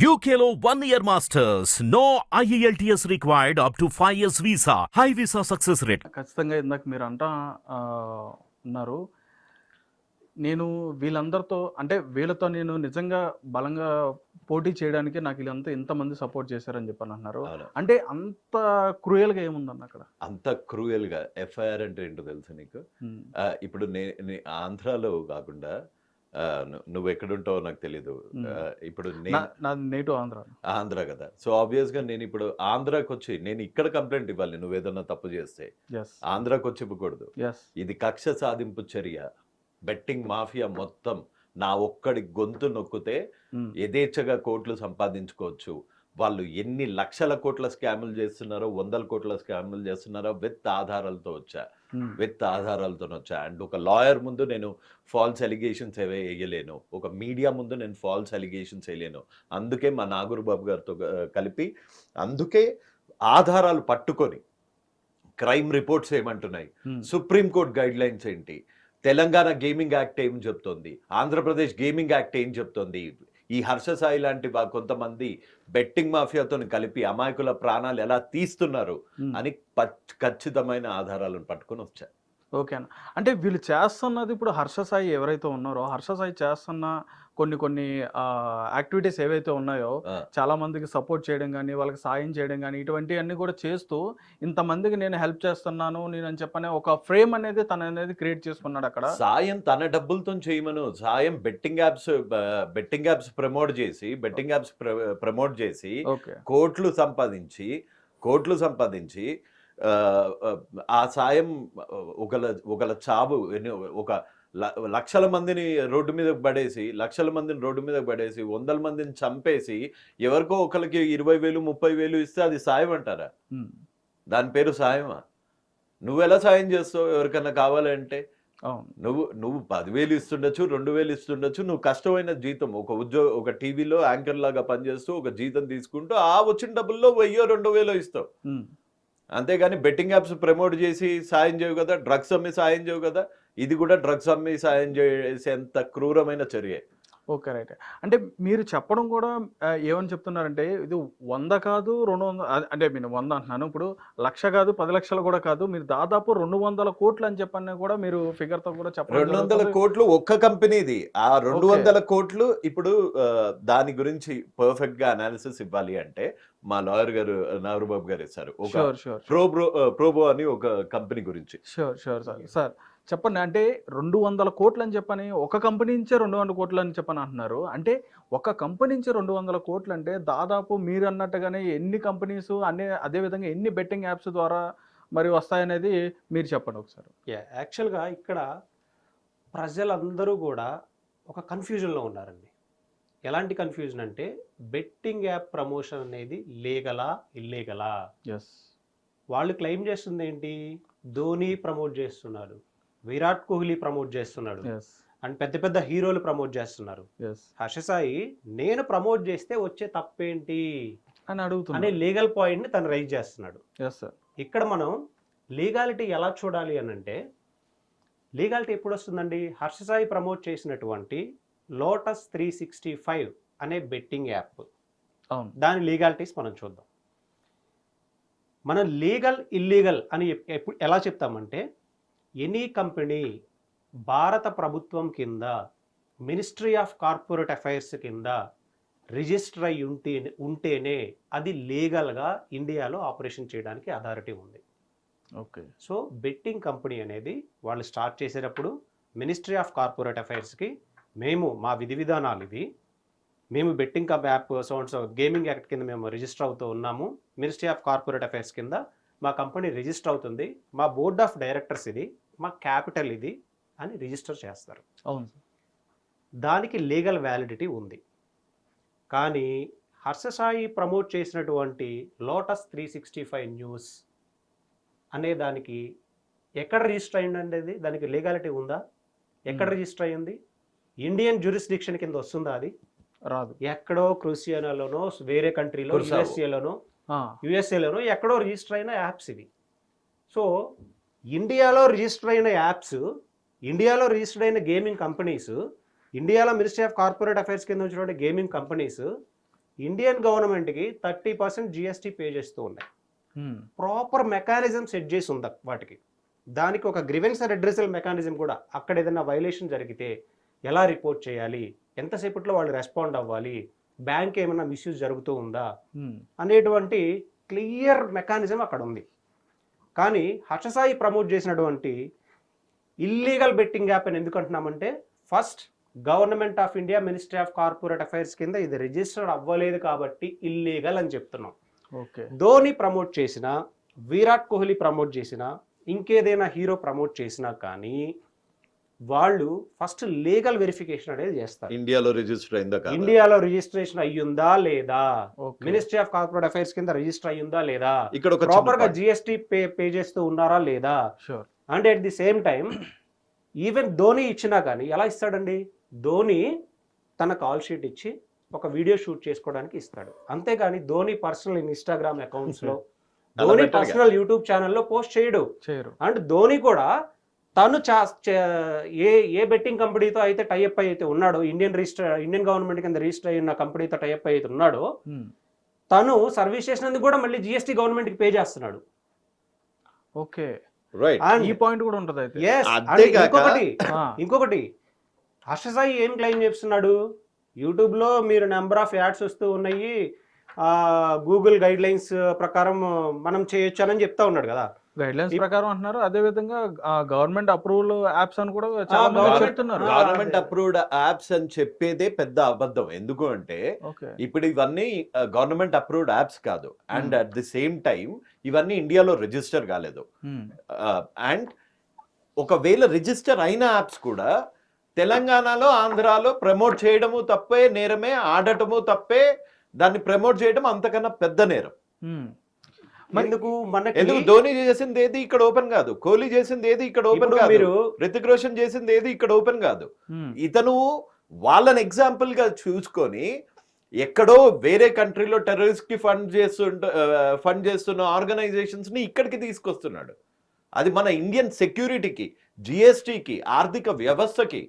One year masters. No E IELTS required up to 5 years visa. High visa success rate. ఖచ్చితంగా ఇందాక మీరు అంటా ఉన్నారు నేను వీళ్ళందరితో అంటే వీళ్ళతో నేను నిజంగా బలంగా పోటీ చేయడానికి నాకు వీళ్ళంతా ఇంతమంది సపోర్ట్ చేశారని చెప్పని అన్నారు. అంటే అంత క్రూయల్గా ఏముందన్న అక్కడ అంత క్రూయల్గా ఎఫ్ఐఆర్ అంటే ఏంటో తెలుసు నీకు ఇప్పుడు నే నే- ఆంధ్రాలో కాకుండా ను- నువ్వు ఎక్కడుంటావో నాకు తెలీదు. ఇప్పుడు నేను నా- నాది నేటివ్ ఆంధ్ర. ఆంధ్ర కదా. సో ఆబ్వియస్గా నేను ఇప్పుడు ఆంధ్రాకి వచ్చి నేను ఇక్కడ కంప్లైంట్ ఇవ్వాలి నువ్వు ఏదన్నా తప్పు చేస్తే. ఆంధ్రాకి వచ్చి ఇవ్వకూడదు. ఇది కక్ష సాధింపు చర్య. బెట్టింగ్ మాఫియా మొత్తం నా ఒక్కడి గొంతు నొక్కితే యథేచ్ఛగా కోట్లు సంపాదించుకోవచ్చు. వాళ్ళు ఎన్ని లక్షల కోట్ల స్కాములు చేస్తున్నారో వందల కోట్ల స్కాములు చేస్తున్నారో విత్ ఆధారాలతో వచ్చా. విత్ ఆధారాలతో వచ్చా. అండ్ ఒక లాయర్ ముందు నేను ఫాల్స్ ఎలిగేషన్స్ ఏవే వేయలేను ఒక మీడియా ముందు నేను ఫాల్స్ ఎలిగేషన్స్ వేయలేను అందుకే మా నాగూరు బాబు గారితో కలిపి అందుకే ఆధారాలు పట్టుకొని క్రైమ్ రిపోర్ట్స్ ఏమంటున్నాయి? సుప్రీంకోర్టు గైడ్ లైన్స్ ఏంటి? తెలంగాణ గేమింగ్ యాక్ట్ ఏం చెప్తోంది? ఆంధ్రప్రదేశ్ గేమింగ్ యాక్ట్ ఏం చెప్తోంది? ఈ హర్ష సాయి లాంటి కొంతమంది బెట్టింగ్ మాఫియాతో కలిపి అమాయకుల ప్రాణాలు ఎలా తీస్తున్నారు అని ఖచ్చితమైన ఆధారాలను పట్టుకొని వచ్చా ఓకే అన్న. అంటే వీళ్ళు చేస్తున్నది ఇప్పుడు హర్ష సాయి ఎవరైతే ఉన్నారో హర్ష సాయి చేస్తున్న కొన్ని కొన్ని యాక్టివిటీస్ ఏవైతే ఉన్నాయో చాలా మందికి సపోర్ట్ చేయడం కానీ వాళ్ళకి సాయం చేయడం కానీ ఇటువంటివన్నీ కూడా చేస్తూ ఇంతమందికి నేను హెల్ప్ చేస్తున్నాను నేను అని చెప్పనే ఒక ఫ్రేమ్ అనేది తన అనేది క్రియేట్ చేసుకున్నాడు అక్కడ. సాయం తన డబ్బులతో చేయమను సాయం betting apps betting apps promote చేసి బెట్టింగ్ యాప్స్ ప్రమోట్ చేసి కోట్లు సంపాదించి కోట్లు సంపాదించి ఆ, సాయం ఒకల ఒకల చావు ఎన్ని- ఒక లక్షల మందిని రోడ్డు మీద పడేసి లక్షల మందిని రోడ్డు మీద పడేసి వందల మందిని చంపేసి ఎవరికో ఒకరికి ఇరవై వేలు ముప్పై వేలు ఇస్తే అది సాయం అంటారా? దాని పేరు సాయమా? నువ్వు ఎలా సాయం చేస్తావు ఎవరికన్నా కావాలంటే నువ్వు నువ్వు పదివేలు ఇస్తుండొచ్చు రెండు వేలు ఇస్తుండొచ్చు నువ్వు కష్టమైన జీతం ఒక ఉద్యోగ ఒక టీవీలో యాంకర్ లాగా పనిచేస్తూ ఒక జీతం తీసుకుంటూ ఆ వచ్చిన డబ్బుల్లో వెయ్యో రెండు వేలో ఇస్తావు. అంతేగాని బెట్టింగ్ యాప్స్ ప్రమోట్ చేసి సాయం చేయవు కదా డ్రగ్స్ అమ్మి సాయం చేయవు కదా ఇది కూడా డ్రగ్స్ అమ్మి సాయం చేసేంత క్రూరమైన చర్య. Okay right. అంటే మీరు చెప్పడం కూడా ఏమని చెప్తున్నారంటే ఇది వంద కాదు రెండు అదే- అంటే నేను వంద అంటున్నాను. ఇప్పుడు లక్ష కాదు పది లక్షలు కూడా కాదు మీరు దాదాపు రెండు వందల కోట్లు అని చెప్పని కూడా మీరు figure తో కూడా చెప్పడం రెండు వందల. కోట్లు ఒక్క కంపెనీది ఆ రెండు. వందల కోట్లు ఇప్పుడు దాని గురించి పర్ఫెక్ట్గా అనాలిసిస్ ఇవ్వాలి అంటే మా లాయర్ గారు నాగరుబాబు గారు ఇస్తారు ఒక ప్రోబ్రో ప్రోబో అని ఒక కంపెనీ గురించి. Sure sure sir sir. చెప్పండి. అంటే రెండు వందల కోట్లు అని చెప్పని ఒక కంపెనీ నుంచే రెండు వందల కోట్లు అని చెప్పని అంటున్నారు. అంటే ఒక కంపెనీ నుంచి రెండు వందల కోట్లు అంటే దాదాపు మీరు అన్నట్టుగానే ఎన్ని కంపెనీస్ అనే అదే విధంగా ఎన్ని బెట్టింగ్ యాప్స్ ద్వారా మరి వస్తాయనేది మీరు చెప్పండి ఒకసారి. యా యాక్చువల్గా ఇక్కడ ప్రజలందరూ కూడా ఒక కన్ఫ్యూజన్లో ఉన్నారండి. ఎలాంటి కన్ఫ్యూజన్ అంటే బెట్టింగ్ యాప్ ప్రమోషన్ అనేది లీగలా ఇల్లీగలా? ఎస్ వాళ్ళు క్లెయిమ్ చేస్తుంది ఏంటి ధోని ప్రమోట్ చేస్తున్నాడు విరాట్ కోహ్లీ ప్రమోట్ చేస్తున్నాడు. అండ్ పెద్ద పెద్ద హీరోలు ప్రమోట్ చేస్తున్నారు. హర్షసాయి నేను ప్రమోట్ చేస్తే వచ్చే తప్పేంటి? అని అనే అడుగుతున్నా లీగల్ పాయింట్ని తను రైజ్ చేస్తున్నాడు. ఇక్కడ మనం లీగాలిటీ ఎలా చూడాలి అని అంటే లీగాలిటీ ఎప్పుడు వస్తుందండి? హర్షసాయి ప్రమోట్ చేసినటువంటి లోటస్ త్రీ సిక్స్టీ ఫైవ్ అనే బెట్టింగ్ యాప్. అవును. దాని లీగాలిటీస్ మనం చూద్దాం. మనం లీగల్ ఇల్లీగల్ అని ఎలా చెప్తామంటే ఎనీ కంపెనీ భారత ప్రభుత్వం కింద మినిస్ట్రీ ఆఫ్ కార్పొరేట్ అఫైర్స్ కింద రిజిస్టర్ అయి ఉంటే ఉంటేనే అది లీగల్గా ఇండియాలో ఆపరేషన్ చేయడానికి అథారిటీ ఉంది. ఓకే. సో బెట్టింగ్ కంపెనీ అనేది వాళ్ళు స్టార్ట్ చేసేటప్పుడు మినిస్ట్రీ ఆఫ్ కార్పొరేట్ అఫైర్స్కి మేము మా విధి విధానాలు ఇవి. మేము betting cup app sounds gaming act కింద మేము రిజిస్టర్ అవుతూ ఉన్నాము. మినిస్ట్రీ ఆఫ్ కార్పొరేట్ అఫైర్స్ కింద మా కంపెనీ రిజిస్టర్ అవుతుంది. మా బోర్డ్ ఆఫ్ డైరెక్టర్స్ ఇది. మా క్యాపిటల్ ఇది అని రిజిస్టర్ చేస్తారు. అవును దానికి లీగల్ వ్యాలిడిటీ ఉంది. కానీ హర్షసాయి ప్రమోట్ చేసినటువంటి lotus three sixty five news అనే దానికి ఎక్కడ రిజిస్టర్ అయిందండి అది దానికి లీగాలిటీ ఉందా? ఎక్కడ Hmm. రిజిస్టర్ అయ్యింది ఇండియన్ జ్యూరిస్డిక్షన్ కింద వస్తుందా అది? రాదు. ఎక్కడో క్రూసియానాలోనో వేరే కంట్రీలో. యుఎస్ఏలోనో యుఎస్ఏలోనో ఎక్కడో రిజిస్టర్ అయిన యాప్స్ ఇవి. సో ఇండియాలో రిజిస్టర్ అయిన యాప్స్ ఇండియాలో రిజిస్టర్ అయిన గేమింగ్ కంపెనీస్ ఇండియాలో మినిస్ట్రీ ఆఫ్ కార్పొరేట్ అఫైర్స్ కింద వచ్చినటువంటి గేమింగ్ కంపెనీస్ ఇండియన్ గవర్నమెంట్కి థర్టీ పర్సెంట్ జిఎస్టీ పే చేస్తూ ఉన్నాయి. ప్రాపర్ మెకానిజం సెట్ చేసి ఉంది వాటికి. దానికి ఒక గ్రివెన్స్ అడ్రసల్ మెకానిజం కూడా అక్కడ ఏదైనా వైలేషన్ జరిగితే ఎలా రిపోర్ట్ చేయాలి? ఎంతసేపట్లో వాళ్ళు రెస్పాండ్ అవ్వాలి? బ్యాంక్ ఏమైనా మిస్యూజ్ జరుగుతూ ఉందా? ఉమ్, అనేటువంటి క్లియర్ మెకానిజం అక్కడ ఉంది. కానీ హర్షసాయి ప్రమోట్ చేసినటువంటి ఇల్లీగల్ బెట్టింగ్ యాప్ అని ఎందుకు అంటున్నామంటే first government of India ministry of corporate affairs కింద ఇది రిజిస్టర్ అవ్వలేదు కాబట్టి ఇల్లీగల్ అని చెప్తున్నాం. ఓకే. ధోని ప్రమోట్ చేసిన విరాట్ కోహ్లీ ప్రమోట్ చేసిన ఇంకేదైనా హీరో ప్రమోట్ చేసినా కానీ వాళ్ళు ఫస్ట్ లీగల్ వెరిఫికేషన్ అనేది చేస్తారు. ఇండియాలో రిజిస్టర్ అయిందా కాదా? ఇండియాలో రిజిస్ట్రేషన్ అయ్యిందా లేదా? మినిస్ట్రీ ఆఫ్ కార్పొరేట్ అఫైర్స్ కింద రిజిస్టర్ అయ్యిందా లేదా? ఇక్కడ ఒక ప్రాపర్గా జిఎస్టీ పే పే చేస్తూ ఉన్నారా లేదా? Sure and at the same time even Dhoni ఇచ్చినా కానీ ఎలా ఇస్తాడండి? ధోని తన కాల్ షీట్ ఇచ్చి ఒక వీడియో షూట్ చేసుకోవడానికి ఇస్తాడు. అంతేగాని Dhoni personal Instagram అకౌంట్స్లో Dhoni. Personal YouTube ఛానల్లో పోస్ట్ చేయడు. చేయరు. అండ్ ధోని కూడా తను చా చే- ఏ ఏ బెట్టింగ్ కంపెనీతో అయితే టైఅప్ అయితే ఉన్నాడో ఇండియన్ రిజిస్టర్ ఇండియన్ గవర్నమెంట్ కింద రిజిస్టర్ అయిన కంపెనీతో టైఅప్ అయితే ఉన్నాడో తను సర్వీస్ చేసినందుకు కూడా మళ్ళీ జిఎస్టీ గవర్నమెంట్కి పే చేస్తున్నాడు. ఓకే. ఈ పాయింట్ కూడా ఉంటది అయితే. ఇంకొకటి ఇంకొకటి హర్షసాయి ఏం క్లెయిమ్ చేస్తున్నాడు? యూట్యూబ్లో మీరు నెంబర్ ఆఫ్ యాడ్స్ వస్తూ ఉన్నాయి. గూగుల్ గైడ్ లైన్స్ ప్రకారం మనం చేయొచ్చు అని చెప్తా ఉన్నాడు కదా. గైడ్ లైన్స్ ప్రకారం అంటున్నారు. అదే విధంగా గవర్నమెంట్ అప్రూవల్ యాప్స్ అని కూడా చాలా చెప్తున్నారు. గవర్నమెంట్. అప్రూవ్డ్ యాప్స్ అని చెప్పేదే పెద్ద అబద్ధం. ఎందుకు అంటే ఇప్పుడు ఇవన్నీ గవర్నమెంట్ అప్రూవ్డ్ యాప్స్ కాదు. And at the same time ఇవన్నీ ఇండియాలో రిజిస్టర్ కాలేదు. అండ్ ఒకవేళ రిజిస్టర్ అయిన యాప్స్ కూడా తెలంగాణలో ఆంధ్రాలో ప్రమోట్ చేయడము తప్పే నేరమే ఆడటము తప్పే దాన్ని ప్రమోట్ చేయడం అంతకన్నా పెద్ద నేరం. ఉమ్, ఎందుకు? మనకి ఎందుకు? ధోని చేసింది ఏది ఇక్కడ ఓపెన్ కాదు. కోహ్లీ చేసింది ఏది ఇక్కడ ఓపెన్ కాదు. మీరు రితిక్ రోషన్ చేసింది ఏది ఇక్కడ ఓపెన్ కాదు. ఇతను వాళ్ళని ఎగ్జాంపుల్గా చూసుకొని ఎక్కడో వేరే కంట్రీలో టెర్రరిస్ట్కి ఫండ్ చేస్తుంట ఫండ్ చేస్తున్న ఆర్గనైజేషన్స్ని ఇక్కడికి తీసుకొస్తున్నాడు. అది మన ఇండియన్ సెక్యూరిటీకి జిఎస్టికి ఆర్థిక వ్యవస్థకి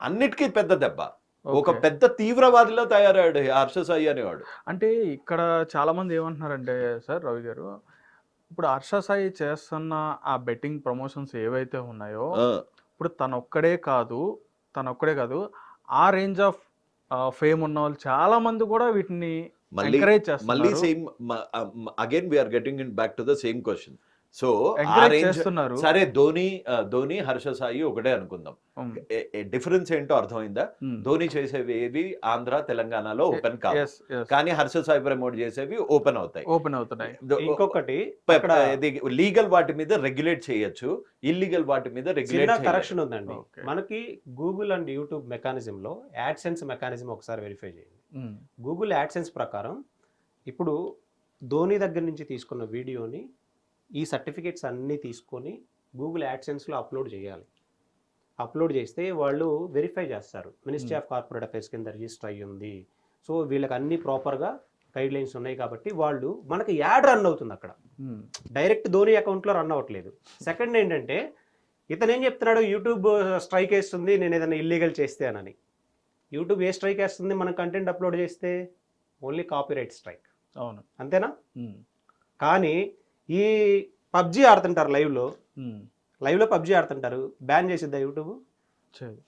అన్నిటికీ పెద్ద దెబ్బ. ఒక. పెద్ద తీవ్రవాదిలో తయారయ్యాడు హర్ష సాయి అనేవాడు. అంటే ఇక్కడ చాలా మంది ఏమంటున్నారంటే సార్ రవి గారు ఇప్పుడు హర్ష సాయి చేస్తున్న ఆ బెట్టింగ్ ప్రమోషన్స్ ఏవైతే ఉన్నాయో ఇప్పుడు తను ఒక్కడే కాదు తను ఒక్కడే కాదు ఆ రేంజ్ ఆఫ్ ఫేమ్ ఉన్న వాళ్ళు చాలా మంది కూడా వీటిని మళ్ళీ మళ్ళీ same again we're getting in back to the same question so ఆ ఎంకరేజ్ రేంజ్ చేస్తున్నారు. సరే ధోని ధోని హర్ష సాయి ఒకటే అనుకుందాం. డిఫరెన్స్ ఏంటో అర్థమైందా. ధోని చేసేవి ఏవి ఆంధ్ర తెలంగాణలో ఓపెన్ కాదు. కానీ హర్ష సాయి ప్రమోట్ చేసేవి ఓపెన్ అవుతాయి. ఓపెన్ అవుతున్నాయి. ఇంకొకటి లీగల్ వాటి మీద రెగ్యులేట్ చేయొచ్చు. ఇల్లీగల్ వాటి మీద చిన్న రెగ్యులేట్ కరెక్షన్ ఉందండి. మనకి గూగుల్ అండ్ యూట్యూబ్ మెకానిజం లో యాడ్సెన్స్ మెకానిజం ఒకసారి వెరిఫై చేయండి. గూగుల్ యాడ్సెన్స్ ప్రకారం ఇప్పుడు ధోని దగ్గర నుంచి తీసుకున్న వీడియోని ఈ సర్టిఫికేట్స్ అన్నీ తీసుకొని గూగుల్ యాడ్సెన్స్లో అప్లోడ్ చేయాలి. అప్లోడ్ చేస్తే వాళ్ళు వెరిఫై చేస్తారు. మినిస్ట్రీ ఆఫ్ కార్పొరేట్ అఫైర్స్ కింద రిజిస్టర్ అయ్యి ఉంది సో వీళ్ళకి అన్ని ప్రాపర్గా గైడ్ లైన్స్ ఉన్నాయి కాబట్టి వాళ్ళు మనకి యాడ్ రన్ అవుతుంది అక్కడ. ఉమ్, డైరెక్ట్ ధోని అకౌంట్లో రన్ అవ్వట్లేదు. సెకండ్ ఏంటంటే ఇతను ఏం చెప్తున్నాడు? యూట్యూబ్ స్ట్రైక్ వేస్తుంది నేను ఏదైనా ఇల్లీగల్ చేస్తే అని యూట్యూబ్ ఏ స్ట్రైక్ వేస్తుంది? మనం కంటెంట్ అప్లోడ్ చేస్తే ఓన్లీ కాపీరైట్ స్ట్రైక్. అవును. అంతేనా? ఉమ్, కానీ ఈ పబ్జి ఆడుతుంటారు లైవ్లో. లైవ్లో పబ్జి ఆడుతుంటారు. బ్యాన్ చేసిద్దా యూట్యూబ్? చేయదు.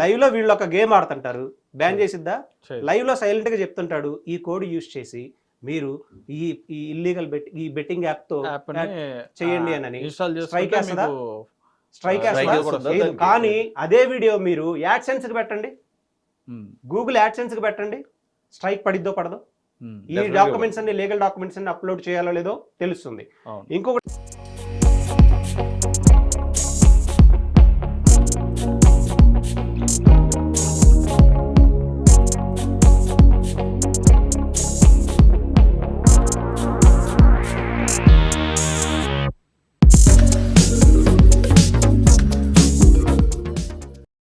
లైవ్లో వీళ్ళు ఒక గేమ్ ఆడుతుంటారు. బ్యాన్ చేసిద్దా? చేయదు. లైవ్లో సైలెంట్గా చెప్తుంటాడు ఈ కోడ్ యూస్ చేసి మీరు ఈ ఈ ఇల్లీగల్ బెట్ ఈ బెట్టింగ్ యాప్ చేయండి అని. స్ట్రైక్. దానికి? కానీ అదే వీడియో మీరు యాడ్సెన్స్కి పెట్టండి గూగుల్ యాడ్సెన్స్కి పెట్టండి. స్ట్రైక్ పడిద్దో పడదో. ఈ Definitely డాక్యుమెంట్స్ అన్ని లీగల్ డాక్యుమెంట్స్ అన్ని అప్లోడ్ చేయాలో లేదో తెలుస్తుంది. ఇంకొకటి